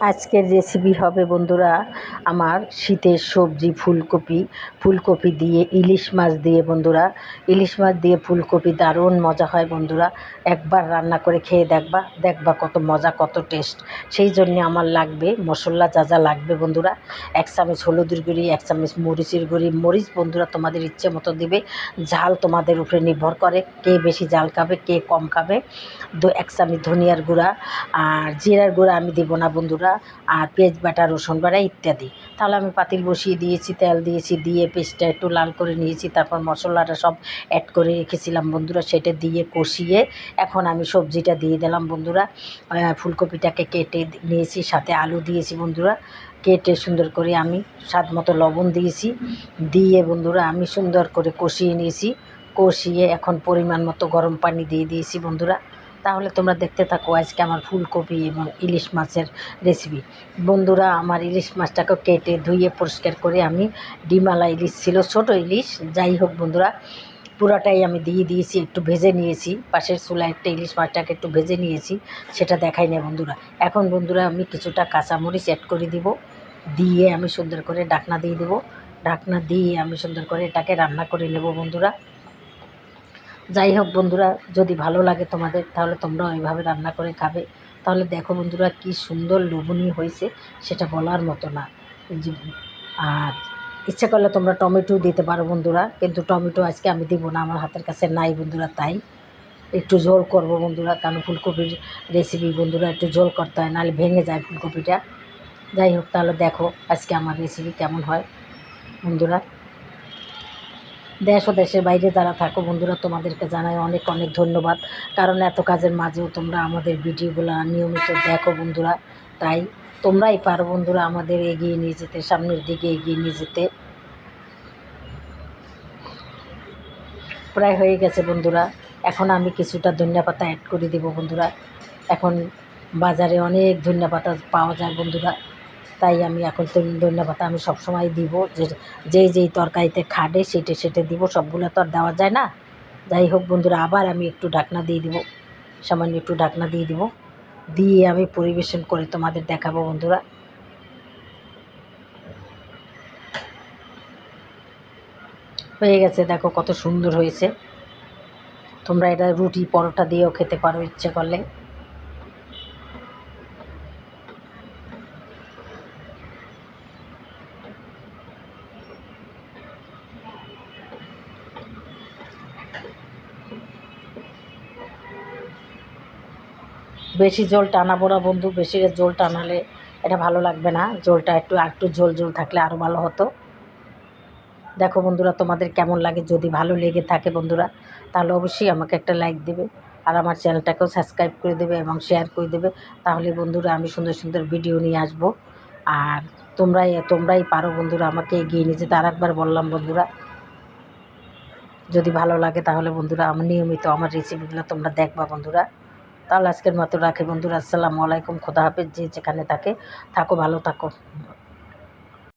আজকের রেসিপি হবে বন্ধুরা আমার শীতের সবজি ফুলকপি। ফুলকপি দিয়ে ইলিশ মাছ দিয়ে বন্ধুরা। ইলিশ মাছ দিয়ে ফুলকপি দারুণ মজা হয় বন্ধুরা। একবার রান্না করে খেয়ে দেখবা দেখবা কত মজা, কত টেস্ট সেই জন্যে আমার লাগবে, মশলা যা যা লাগবে বন্ধুরা। এক চামচ হলুদের গুঁড়ি, এক চামচ মরিচের গুঁড়ি। মরিচ বন্ধুরা তোমাদের ইচ্ছে মতো দিবে। ঝাল তোমাদের উপরে নির্ভর করে কে বেশি ঝাল খাবে, কে কম খাবে। দু, এক চামচ ধনিয়ার গুঁড়া। আর জিরার গুঁড়া আমি দেবো না বন্ধুরা। আর পেঁয়াজ বাটা, রসুন বাটা ইত্যাদি। তাহলে আমি পাতিল বসিয়ে দিয়েছি, তেল দিয়েছি, দিয়ে পেস্টটা একটু লাল করে নিয়েছি, তারপর মশলাটা সব অ্যাড করে রেখেছিলাম বন্ধুরা, সেটা দিয়ে কষিয়ে এখন আমি সবজিটা দিয়ে দিলাম বন্ধুরা। ফুলকপিটাকে কেটে নিয়েছি, সাথে আলু দিয়েছি বন্ধুরা। কেটে সুন্দর করে আমি স্বাদ মতো লবণ দিয়েছি। দিয়ে বন্ধুরা আমি সুন্দর করে কষিয়ে নিয়েছি। কষিয়ে এখন পরিমাণ মতো গরম পানি দিয়ে দিয়েছি বন্ধুরা। তাহলে তোমরা দেখতে থাকো আজকে আমার ফুলকপি এবং ইলিশ মাছের রেসিপি বন্ধুরা, আমার ইলিশ মাছটাকে কেটে ধুয়ে পরিষ্কার করে আমি ডিমালা ইলিশ ছিল, ছোট ইলিশ। যাই হোক বন্ধুরা, পুরোটাই আমি দিয়ে দিয়েছি, একটু ভেজে নিয়েছি। পাশের চুলা একটা ইলিশ মাছটাকে একটু ভেজে নিয়েছি, সেটা দেখাই না বন্ধুরা। এখন বন্ধুরা, আমি কিছুটা কাঁচামরিচ অ্যাড করে দিব, দিয়ে আমি সুন্দর করে ডাকনা দিয়ে দেবো। ঢাকনা দিয়ে আমি সুন্দর করে এটাকে রান্না করে নেব বন্ধুরা। যাই হোক বন্ধুরা, যদি ভালো লাগে তোমাদের, তাহলে তোমরা ওইভাবে রান্না করে খাবে। তাহলে দেখো বন্ধুরা, কি সুন্দর লোভনীয় হয়েছে, সেটা বলার মতো না। আর ইচ্ছে করলে তোমরা টমেটো দিতে পারো বন্ধুরা, কিন্তু টমেটো আজকে আমি দিব না, আমার হাতের কাছে নাই বন্ধুরা, তাই একটু ঝোল করব বন্ধুরা, কারণ ফুলকপির রেসিপি বন্ধুরা একটু ঝোল করতে হয়, নাহলে ভেঙে যায় ফুলকপিটা। যাই হোক, তাহলে দেখো আজকে আমার রেসিপি কেমন হয় বন্ধুরা। দেশ ও দেশের বাইরে যারা থাকো, বন্ধুরা তোমাদেরকে জানাই অনেক অনেক ধন্যবাদ। কারণ এত কাজের মাঝেও তোমরা আমাদের ভিডিওগুলো নিয়মিত দেখো বন্ধুরা। তাই তোমরাই পারো বন্ধুরা আমাদের এগিয়ে নিয়ে যেতে, সামনের দিকে এগিয়ে নিয়ে যেতে। প্রায় হয়ে গেছে বন্ধুরা। এখন আমি কিছুটা ধনিয়া পাতা অ্যাড করে দেবো বন্ধুরা। এখন বাজারে অনেক ধনিয়া পাতা পাওয়া যায় বন্ধুরা। তাই আমি এখন ধনিয়া পাতা আমি সবসময় দিব। যে যেই যেই তরকারিতে খাটে সেটে সেটে দিব। সবগুলো তো আর দেওয়া যায় না। যাই হোক বন্ধুরা, আবার আমি একটু ঢাকনা দিয়ে দিব। সামান্য একটু ঢাকনা দিয়ে দিব। দিয়ে আমি পরিবেশন করে তোমাদের দেখাবো বন্ধুরা। হয়ে গেছে, দেখো কত সুন্দর হয়েছে। তোমরা এটা রুটি পরোটা দিয়েও খেতে পারো ইচ্ছে করলে। বেশি জল টানাবো না বন্ধু, বেশি জল টানালে এটা ভালো লাগবে না। জলটা একটু একটু ঝোল ঝোল থাকলে আরও ভালো হতো। দেখো বন্ধুরা, তোমাদের কেমন লাগে? যদি ভালো লেগে থাকে বন্ধুরা, তাহলে অবশ্যই আমাকে একটা লাইক দেবে আর আমার চ্যানেলটাকেও সাবস্ক্রাইব করে দেবে এবং শেয়ার করে দেবে। তাহলে বন্ধুরা, আমি সুন্দর সুন্দর ভিডিও নিয়ে আসব। আর তোমরাই তোমরাই পারো বন্ধুরা, আমাকে এগিয়ে নিয়ে যেতে। আর একবার বললাম বন্ধুরা, যদি ভালো লাগে তাহলে বন্ধুরা আমার নিয়মিত আমার রেসিপিগুলো তোমরা দেখবা বন্ধুরা। তাহলে আজকের মতো রাখি বন্ধুরা। আসসালামু আলাইকুম, খোদা হাফেজ। যে যেখানে থাকে, থাকো, ভালো থাকো।